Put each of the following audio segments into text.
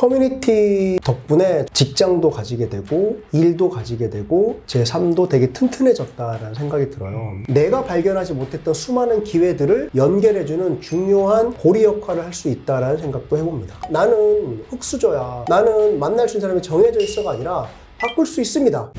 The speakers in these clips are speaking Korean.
커뮤니티 덕분에 직장도 가지게 되고 일도 가지게 되고 제 삶도 되게 튼튼해졌다라는 생각이 들어요. 내가 발견하지 못했던 수많은 기회들을 연결해주는 중요한 고리 역할을 할 수 있다라는 생각도 해봅니다. 나는 흙수저야. 나는 만날 수 있는 사람이 정해져 있어가 아니라 바꿀 수 있습니다.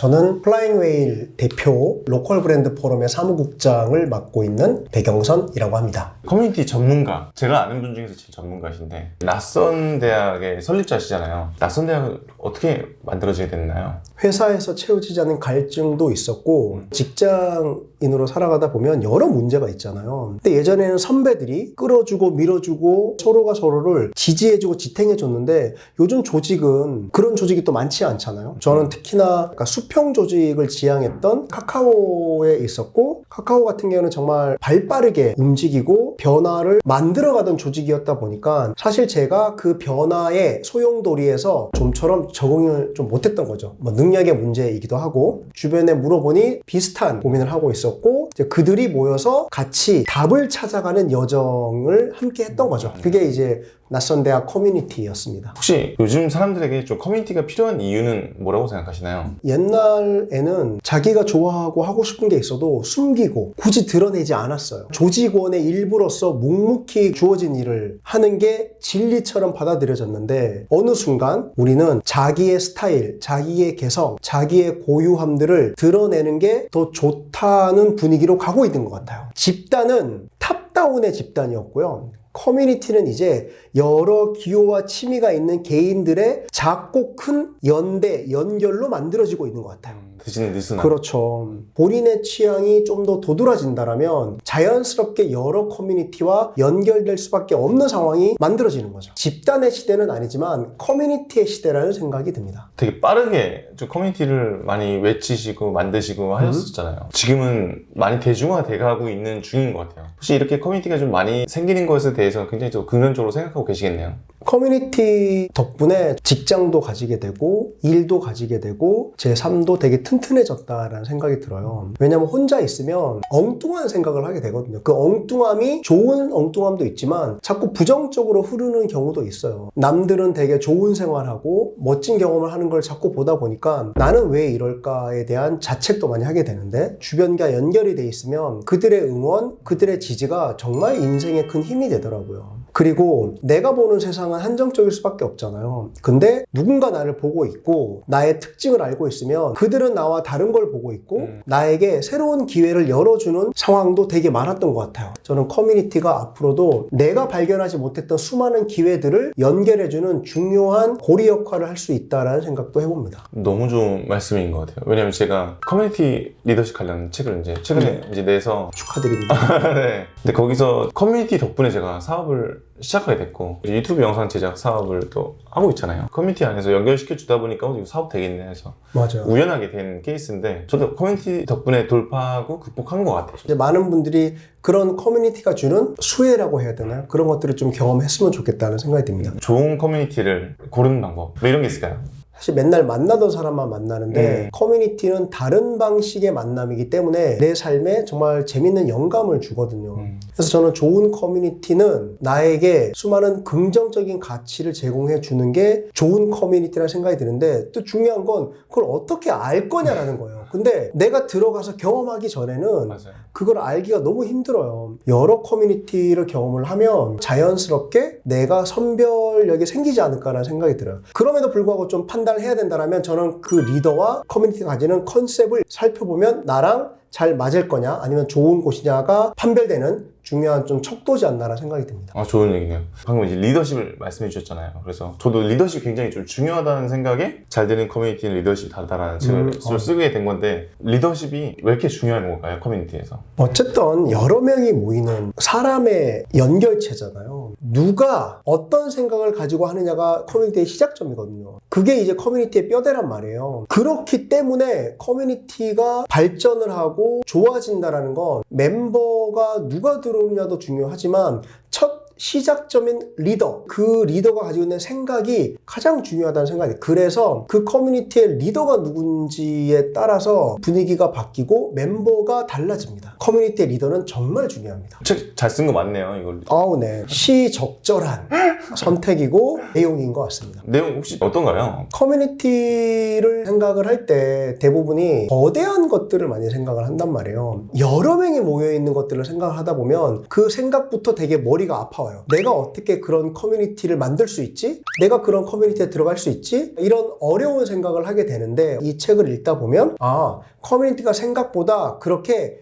저는 플라잉 웨일 대표 로컬 브랜드 포럼의 사무국장을 맡고 있는 백영선이라고 합니다. 커뮤니티 전문가 제가 아는 분 중에서 제일 전문가신데 낯선 대학의 설립자시잖아요 낯선 대학은 어떻게 만들어지게 됐나요? 회사에서 채워지지 않는 갈증도 있었고 직장인으로 살아가다 보면 여러 문제가 있잖아요. 근데 예전에는 선배들이 끌어주고 밀어주고 서로가 서로를 지지해주고 지탱해줬는데 요즘 조직은 그런 조직이 또 많지 않잖아요. 저는 특히나 그러니까 수평 조직을 지향했던 카카오에 있었고 카카오 같은 경우는 정말 발빠르게 움직이고 변화를 만들어가던 조직이었다 보니까 사실 제가 그 변화의 소용돌이에서 좀처럼 적응을 좀 못했던 거죠. 뭐 능 력의 문제이기도 하고 주변에 물어보니 비슷한 고민을 하고 있었고 이제 그들이 모여서 같이 답을 찾아가는 여정을 함께 했던 거죠. 그게 이제 낯선 대학 커뮤니티였습니다. 혹시 요즘 사람들에게 좀 커뮤니티가 필요한 이유는 뭐라고 생각하시나요? 옛날에는 자기가 좋아하고 하고 싶은 게 있어도 숨기고 굳이 드러내지 않았어요. 조직원의 일부로서 묵묵히 주어진 일을 하는 게 진리처럼 받아들여졌는데 어느 순간 우리는 자기의 스타일, 자기의 개성, 자기의 고유함들을 드러내는 게 더 좋다는 분위기 로 가고 있는 것 같아요. 집단은 탑다운의 집단이었고요. 커뮤니티는 이제 여러 기호와 취미가 있는 개인들의 작고 큰 연대, 연결로 만들어지고 있는 것 같아요. 드시는 느슨한 그렇죠. 본인의 취향이 좀 더 도드라진다라면 자연스럽게 여러 커뮤니티와 연결될 수밖에 없는 상황이 만들어지는 거죠. 집단의 시대는 아니지만 커뮤니티의 시대라는 생각이 듭니다. 되게 빠르게 좀 커뮤니티를 많이 외치시고 만드시고 하셨었잖아요. 지금은 많이 대중화돼 가고 있는 중인 것 같아요. 혹시 이렇게 커뮤니티가 좀 많이 생기는 것에 대해 서 굉장히 좀 긍정적으로 생각하고 계시겠네요. 커뮤니티 덕분에 직장도 가지게 되고 일도 가지게 되고 제 삶도 되게 튼튼해졌다라는 생각이 들어요. 왜냐면 혼자 있으면 엉뚱한 생각을 하게 되거든요. 그 엉뚱함이 좋은 엉뚱함도 있지만 자꾸 부정적으로 흐르는 경우도 있어요. 남들은 되게 좋은 생활하고 멋진 경험을 하는 걸 자꾸 보다 보니까 나는 왜 이럴까에 대한 자책도 많이 하게 되는데 주변과 연결이 돼 있으면 그들의 응원, 그들의 지지가 정말 인생에 큰 힘이 되더라고요. 되더라고요. 그리고 내가 보는 세상은 한정적일 수밖에 없잖아요. 근데 누군가 나를 보고 있고 나의 특징을 알고 있으면 그들은 나와 다른 걸 보고 있고 음. 나에게 새로운 기회를 열어주는 상황도 되게 많았던 것 같아요. 저는 커뮤니티가 앞으로도 내가 발견하지 못했던 수많은 기회들을 연결해주는 중요한 고리 역할을 할 수 있다라는 생각도 해봅니다. 너무 좋은 말씀인 것 같아요. 왜냐면 제가 커뮤니티 리더십 관련 책을 이제 최근에 이제 내서 축하드립니다. 네. 근데 거기서 커뮤니티 덕분에 제가 사업을 시작하게 됐고 유튜브 영상 제작 사업을 또 하고 있잖아요. 커뮤니티 안에서 연결시켜 주다 보니까 어, 이거 사업 되겠네 해서 맞아요. 우연하게 된 케이스인데 저도 커뮤니티 덕분에 돌파하고 극복한 것 같아요. 이제 많은 분들이 그런 커뮤니티가 주는 수혜라고 해야 되나요? 그런 것들을 좀 경험했으면 좋겠다는 생각이 듭니다. 좋은 커뮤니티를 고르는 방법 뭐 이런 게 있을까요? 사실 맨날 만나던 사람만 만나는데 음. 커뮤니티는 다른 방식의 만남이기 때문에 내 삶에 정말 재밌는 영감을 주거든요. 음. 그래서 저는 좋은 커뮤니티는 나에게 수많은 긍정적인 가치를 제공해 주는 게 좋은 커뮤니티라는 생각이 드는데 또 중요한 건 그걸 어떻게 알 거냐라는 거예요. 근데 내가 들어가서 경험하기 전에는 맞아요. 그걸 알기가 너무 힘들어요. 여러 커뮤니티를 경험을 하면 자연스럽게 내가 선별력이 생기지 않을까라는 생각이 들어요. 그럼에도 불구하고 좀 판단 을 해야 된다면 저는 그 리더와 커뮤니티가 가지는 컨셉을 살펴보면 나랑 잘 맞을 거냐 아니면 좋은 곳이냐가 판별되는 중요한 좀 척도지 않나라는 생각이 듭니다. 아, 좋은 얘기네요. 방금 이제 리더십을 말씀해 주셨잖아요. 그래서 저도 리더십이 굉장히 좀 중요하다는 생각에 잘 되는 커뮤니티는 리더십이 다르다라는 책을 음, 어. 쓰게 된 건데 리더십이 왜 이렇게 중요한 걸까요? 커뮤니티에서. 어쨌든 여러 명이 모이는 사람의 연결체잖아요. 누가 어떤 생각을 가지고 하느냐가 커뮤니티의 시작점이거든요. 그게 이제 커뮤니티의 뼈대란 말이에요. 그렇기 때문에 커뮤니티가 발전을 하고 좋아진다라는 건 멤버가 누가 들어오느냐도 중요하지만 첫 시작점인 리더, 그 리더가 가지고 있는 생각이 가장 중요하다는 생각이 그래서 그 커뮤니티의 리더가 누군지에 따라서 분위기가 바뀌고 멤버가 달라집니다. 커뮤니티의 리더는 정말 중요합니다. 책 잘 쓴 거 맞네요, 이걸. 아우 네. 시적절한 선택이고 내용인 것 같습니다. 내용 혹시 어떤가요? 커뮤니티를 생각을 할 때 대부분이 거대한 것들을 많이 생각을 한단 말이에요. 여러 명이 모여있는 것들을 생각을 하다 보면 그 생각부터 되게 머리가 아파요. 내가 어떻게 그런 커뮤니티를 만들 수 있지? 내가 그런 커뮤니티에 들어갈 수 있지? 이런 어려운 생각을 하게 되는데 이 책을 읽다 보면 아, 커뮤니티가 생각보다 그렇게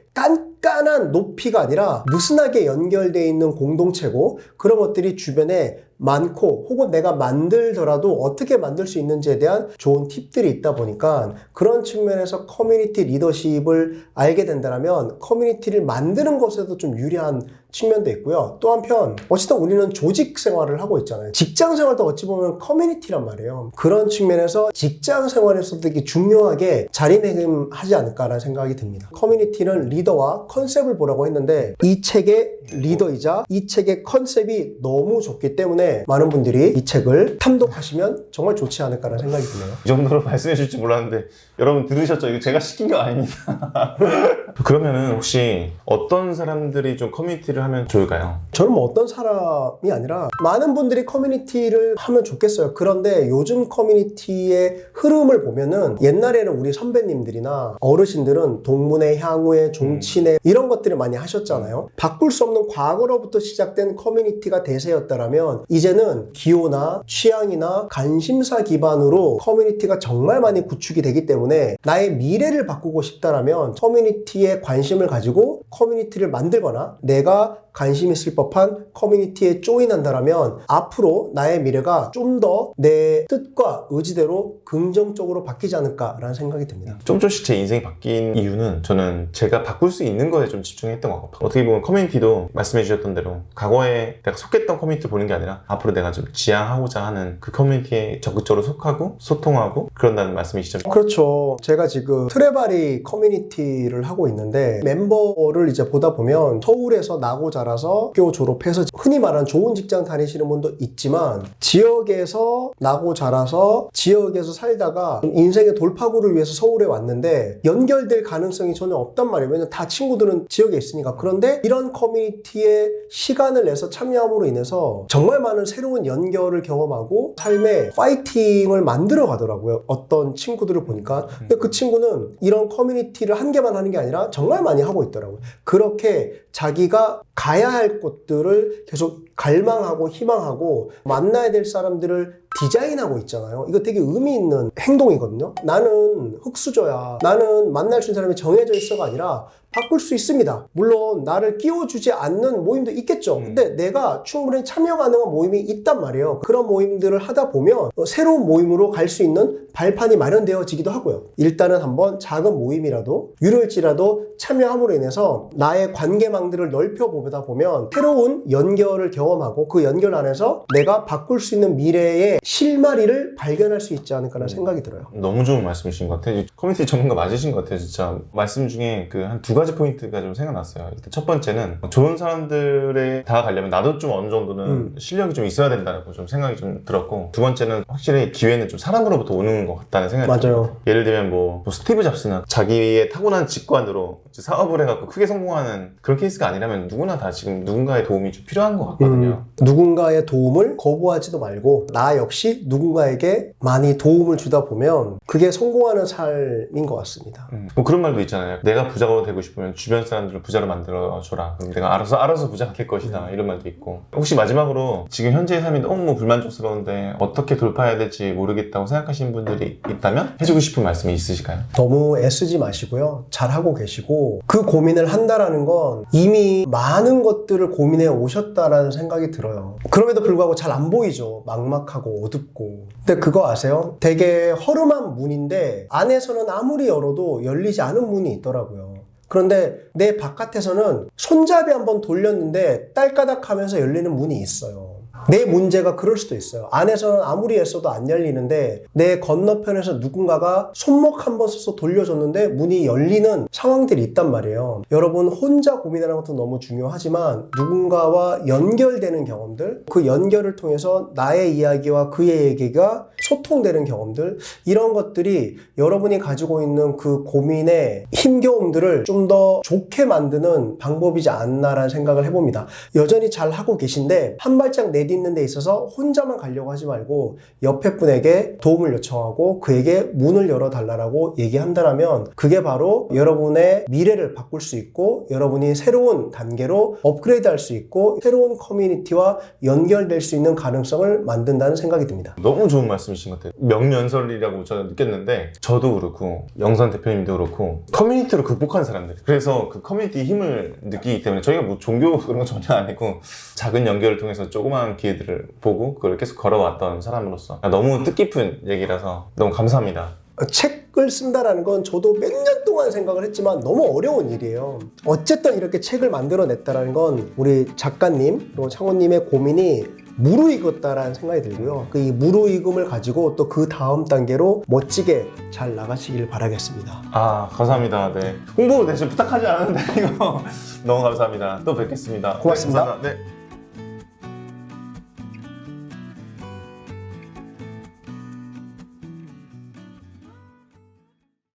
깐깐한 높이가 아니라 느슨하게 연결되어 있는 공동체고 그런 것들이 주변에 많고 혹은 내가 만들더라도 어떻게 만들 수 있는지에 대한 좋은 팁들이 있다 보니까 그런 측면에서 커뮤니티 리더십을 알게 된다면 커뮤니티를 만드는 것에도 좀 유리한 측면도 있고요. 또 한편 어쨌든 우리는 조직 생활을 하고 있잖아요. 직장 생활도 어찌 보면 커뮤니티란 말이에요. 그런 측면에서 직장 생활에서도 되게 중요하게 자리매김하지 않을까라는 생각이 듭니다. 커뮤니티는 리더와 컨셉을 보라고 했는데 이 책의 리더이자 이 책의 컨셉이 너무 좋기 때문에 많은 분들이 이 책을 탐독하시면 정말 좋지 않을까라는 생각이 드네요. 이 정도로 말씀해 주실지 몰랐는데 여러분 들으셨죠? 이거 제가 시킨 거 아닙니다. 그러면은 혹시 어떤 사람들이 좀 커뮤니티를 하면 좋을까요? 저는 뭐 어떤 사람이 아니라 많은 분들이 커뮤니티를 하면 좋겠어요. 그런데 요즘 커뮤니티의 흐름을 보면은 옛날에는 우리 선배님들이나 어르신들은 동문회, 향후회, 종친회 이런 것들을 많이 하셨잖아요. 바꿀 수 없는 과거로부터 시작된 커뮤니티가 대세였다라면 이제는 기호나 취향이나 관심사 기반으로 커뮤니티가 정말 많이 구축이 되기 때문에 나의 미래를 바꾸고 싶다라면 커뮤니티에 관심을 가지고 커뮤니티를 만들거나 내가 관심 있을 법한 커뮤니티에 조인한다라면 앞으로 나의 미래가 좀 더 내 뜻과 의지대로 긍정적으로 바뀌지 않을까라는 생각이 듭니다. 좀 조금씩 제 인생이 바뀐 이유는 저는 제가 바꿀 수 있는 거에 좀 집중했던 것 같아요. 어떻게 보면 커뮤니티도 말씀해 주셨던 대로 과거에 내가 속했던 커뮤니티 보는 게 아니라 앞으로 내가 좀 지향하고자 하는 그 커뮤니티에 적극적으로 속하고 소통하고 그런다는 말씀이시죠? 그렇죠. 제가 지금 트레바리 커뮤니티를 하고 있는데 멤버를 이제 보다 보면 서울에서 나고 자 라서 학교 졸업해서 흔히 말하는 좋은 직장 다니시는 분도 있지만 지역에서 나고 자라서 지역에서 살다가 인생의 돌파구를 위해서 서울에 왔는데 연결될 가능성이 전혀 없단 말이에요. 왜냐면 다 친구들은 지역에 있으니까. 그런데 이런 커뮤니티에 시간을 내서 참여함으로 인해서 정말 많은 새로운 연결을 경험하고 삶의 파이팅을 만들어 가더라고요. 어떤 친구들을 보니까. 근데 그 친구는 이런 커뮤니티를 한 개만 하는 게 아니라 정말 많이 하고 있더라고요. 그렇게 자기가 가야 할 곳들을 계속 갈망하고 희망하고 만나야 될 사람들을 디자인하고 있잖아요. 이거 되게 의미 있는 행동이거든요. 나는 흙수저야. 나는 만날 수 있는 사람이 정해져 있어가 아니라 바꿀 수 있습니다. 물론 나를 끼워주지 않는 모임도 있겠죠. 음. 근데 내가 충분히 참여 가능한 모임이 있단 말이에요. 그런 모임들을 하다 보면 어, 새로운 모임으로 갈 수 있는 발판이 마련되어지기도 하고요. 일단은 한번 작은 모임이라도 유료일지라도 참여함으로 인해서 나의 관계망들을 넓혀보다 보면 새로운 연결을 경험하고 그 연결 안에서 내가 바꿀 수 있는 미래의 실마리를 발견할 수 있지 않을까라는 생각이 들어요. 너무 좋은 말씀이신 것 같아요. 커뮤니티 전문가 맞으신 것 같아요, 진짜. 말씀 중에 그 한 두 가지 포인트가 좀 생각났어요. 일단 첫 번째는 좋은 사람들에 다가가려면 나도 좀 어느 정도는 음. 실력이 좀 있어야 된다고 좀 생각이 좀 들었고 두 번째는 확실히 기회는 좀 사람으로부터 오는 것 같다는 생각이 맞아요. 들어요. 예를 들면 뭐, 뭐 스티브 잡스나 자기의 타고난 직관으로 사업을 해갖고 크게 성공하는 그런 케이스가 아니라면 누구나 다 지금 누군가의 도움이 좀 필요한 것 같거든요. 음, 누군가의 도움을 거부하지도 말고 나 역시 누군가에게 많이 도움을 주다 보면 그게 성공하는 삶인 것 같습니다. 음, 뭐 그런 말도 있잖아요. 내가 부자가 되고 싶 으면 주변 사람들을 부자로 만들어줘라. 그럼 내가 알아서 알아서 부자가 될 것이다. 이런 말도 있고. 혹시 마지막으로 지금 현재의 삶이 너무 불만족스러운데 어떻게 돌파해야 될지 모르겠다고 생각하시는 분들이 있다면 해주고 싶은 말씀이 있으실까요? 너무 애쓰지 마시고요. 잘하고 계시고 그 고민을 한다라는 건 이미 많은 것들을 고민해 오셨다라는 생각이 들어요. 그럼에도 불구하고 잘 안 보이죠. 막막하고 어둡고. 근데 그거 아세요? 되게 허름한 문인데 안에서는 아무리 열어도 열리지 않은 문이 있더라고요. 그런데 내 바깥에서는 손잡이 한번 돌렸는데 딸까닥 하면서 열리는 문이 있어요. 내 문제가 그럴 수도 있어요. 안에서는 아무리 애써도 안 열리는데 내 건너편에서 누군가가 손목 한 번 써서 돌려줬는데 문이 열리는 상황들이 있단 말이에요. 여러분 혼자 고민하는 것도 너무 중요하지만 누군가와 연결되는 경험들, 그 연결을 통해서 나의 이야기와 그의 얘기가 소통되는 경험들, 이런 것들이 여러분이 가지고 있는 그 고민의 힘겨움들을 좀 더 좋게 만드는 방법이지 않나라는 생각을 해봅니다. 여전히 잘 하고 계신데 한 발짝 내딛 는 데 있어서 혼자만 가려고 하지 말고 옆에 분에게 도움을 요청하고 그에게 문을 열어달라고 얘기한다면 그게 바로 여러분의 미래를 바꿀 수 있고 여러분이 새로운 단계로 업그레이드 할 수 있고 새로운 커뮤니티와 연결될 수 있는 가능성을 만든다는 생각이 듭니다. 너무 좋은 말씀이신 것 같아요. 명연설이라고 저는 느꼈는데 저도 그렇고 영선 대표님도 그렇고 커뮤니티로 극복한 사람들. 그래서 그 커뮤니티 힘을 느끼기 때문에 저희가 뭐 종교 그런 거 전혀 아니고 작은 연결을 통해서 조그마한 기회들을 보고 그걸 계속 걸어왔던 사람으로서 너무 뜻깊은 얘기라서 너무 감사합니다. 책을 쓴다라는 건 저도 몇 년 동안 생각을 했지만 너무 어려운 일이에요. 어쨌든 이렇게 책을 만들어냈다라는 건 우리 작가님 그리고 창호님의 고민이 무르익었다라는 생각이 들고요. 그 이 무르익음을 가지고 또 그 다음 단계로 멋지게 잘 나가시길 바라겠습니다. 아 감사합니다. 네 홍보 대신 부탁하지 않았는데 이거 너무 감사합니다. 또 뵙겠습니다. 고맙습니다. 네, 감사합니다. 네.